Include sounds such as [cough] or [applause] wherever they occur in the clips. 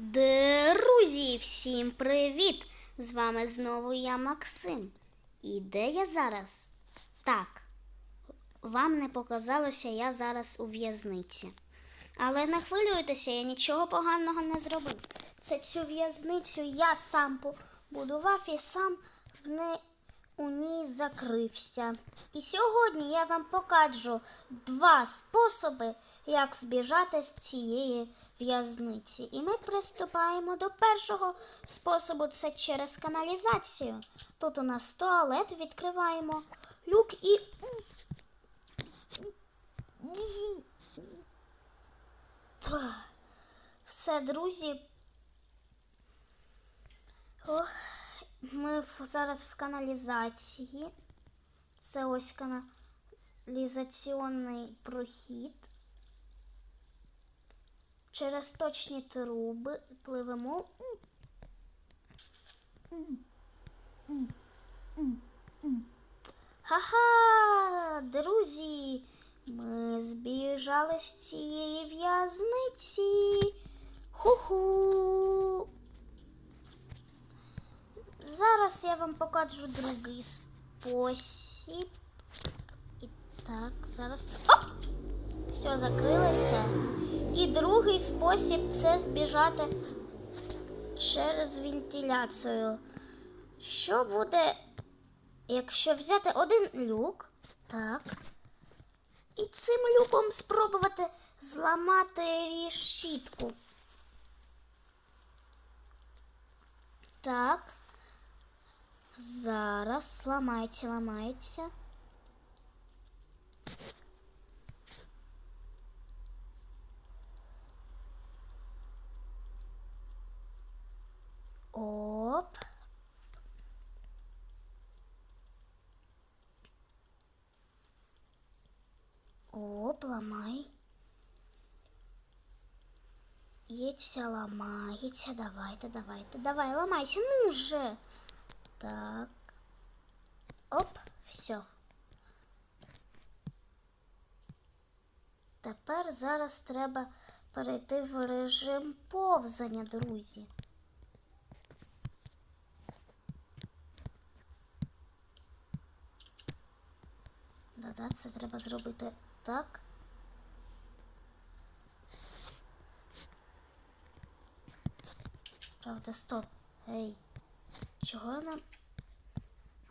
Друзі, всім привіт! З вами знову я Максим. І де я зараз? Так, вам не показалося, я зараз у в'язниці. Але не хвилюйтеся, я нічого поганого не зробив. Це цю в'язницю я сам побудував і сам в не... у ній закрився. І сьогодні я вам покажу два способи, як збіжати з цієї в'язниці. І ми приступаємо до першого способу це через каналізацію. Тут у нас туалет, відкриваємо люк і. Все, друзі. Ох, ми зараз в каналізації. Це ось каналізаційний прохід. Через точні труби пливемо. Ха-ха, друзі, ми збіжали з цієї в'язниці. Ху-ху. Зараз я вам покажу другий спосіб. І так, зараз. О! Все, закрилося. І другий спосіб це збіжати через вентиляцію. Що буде, якщо взяти один люк, так, і цим люком спробувати зламати решітку. Так. Зараз ламається, ламається. Оп. Оп, ламай. Ється, ламається. Давайте, давайте, давай, ламайся, ну же. Так. Оп, все. Тепер зараз треба перейти в режим повзання, друзі. Да-да, це треба зробити так. Правда, стоп. Гей. Чого нам?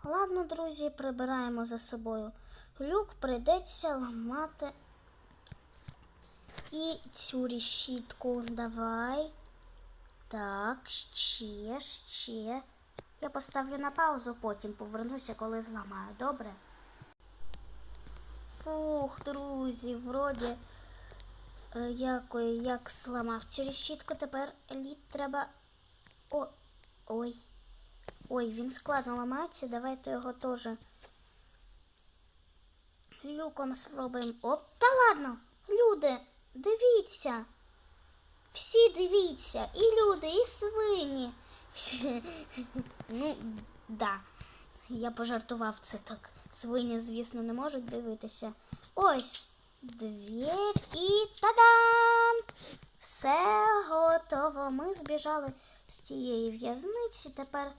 Ладно, друзі, прибираємо за собою. Люк прийдеться ламати. І цю решітку давай. Так, ще, ще. Я поставлю на паузу, потім повернуся, коли зламаю. Добре? Фух, друзі, вроді е, якої як зламав цю решітку, тепер лід треба. О, ой. Ой, він складно ламається, давайте його теж люком спробуємо. Оп, та ладно, люди, дивіться. Всі дивіться, і люди, і свині. [laughs] Ну, да. Я пожартував це так. Свині, звісно, не можуть дивитися. Ось двір і та-дам! Все готово. Ми збіжали з цієї в'язниці. Тепер,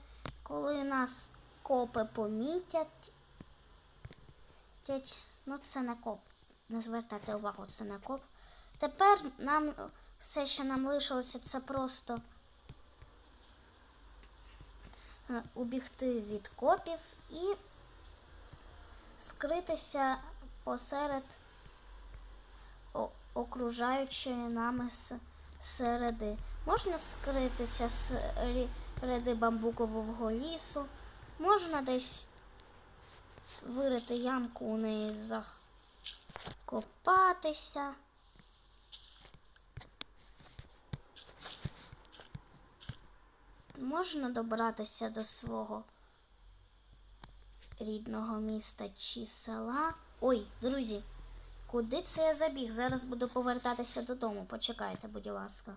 коли нас копи помітять, ну це не коп. Не звертайте увагу, це не коп. Тепер нам все, що нам лишилося, це просто е, убігти від копів і скритися посеред окружаючої нами середи. Можна скритися середи бамбукового лісу, можна десь вирити ямку у неї закопатися. Можна добратися до свого рідного міста чи села. Ой, друзі, куди це я забіг? Зараз буду повертатися додому. Почекайте, будь ласка.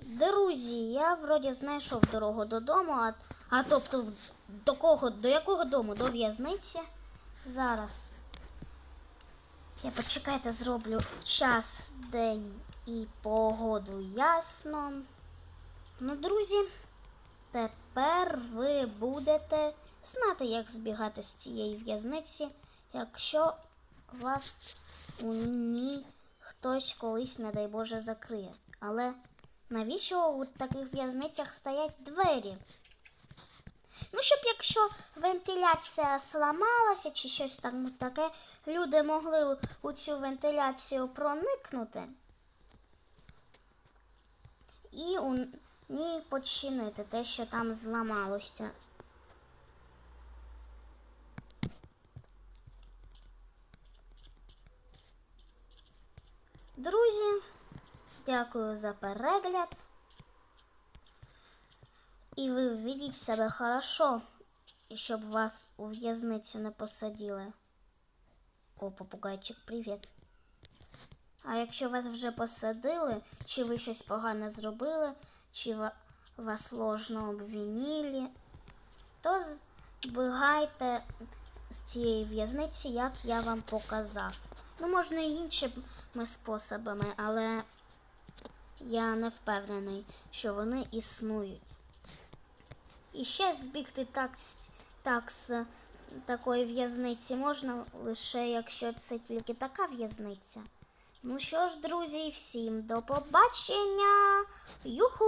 Друзі, я вроді знайшов дорогу додому, а, а тобто до кого, до якого дому? До в'язниці. Зараз. Я почекайте, зроблю час, день і погоду ясно. Ну, друзі, тепер ви будете знати, як збігати з цієї в'язниці, якщо вас у ній хтось колись, не дай Боже, закриє. Але навіщо у таких в'язницях стоять двері? Ну, щоб якщо вентиляція сламалася чи щось там таке, люди могли у- цю вентиляцію проникнути і у ній починити те, що там зламалося. Друзі, дякую за перегляд. І ви ведіть себе хорошо, щоб вас у в'язницю не посадили. О, попугайчик, привіт. А якщо вас вже посадили, чи ви щось погане зробили, чи вас ложно обвинили, то збігайте з цієї в'язниці, як я вам показав. Ну, можна і іншими способами, але я не впевнений, що вони існують. І ще збігти так, з- так з такої в'язниці можна лише якщо це тільки така в'язниця. Ну що ж, друзі, всім до побачення! Юху!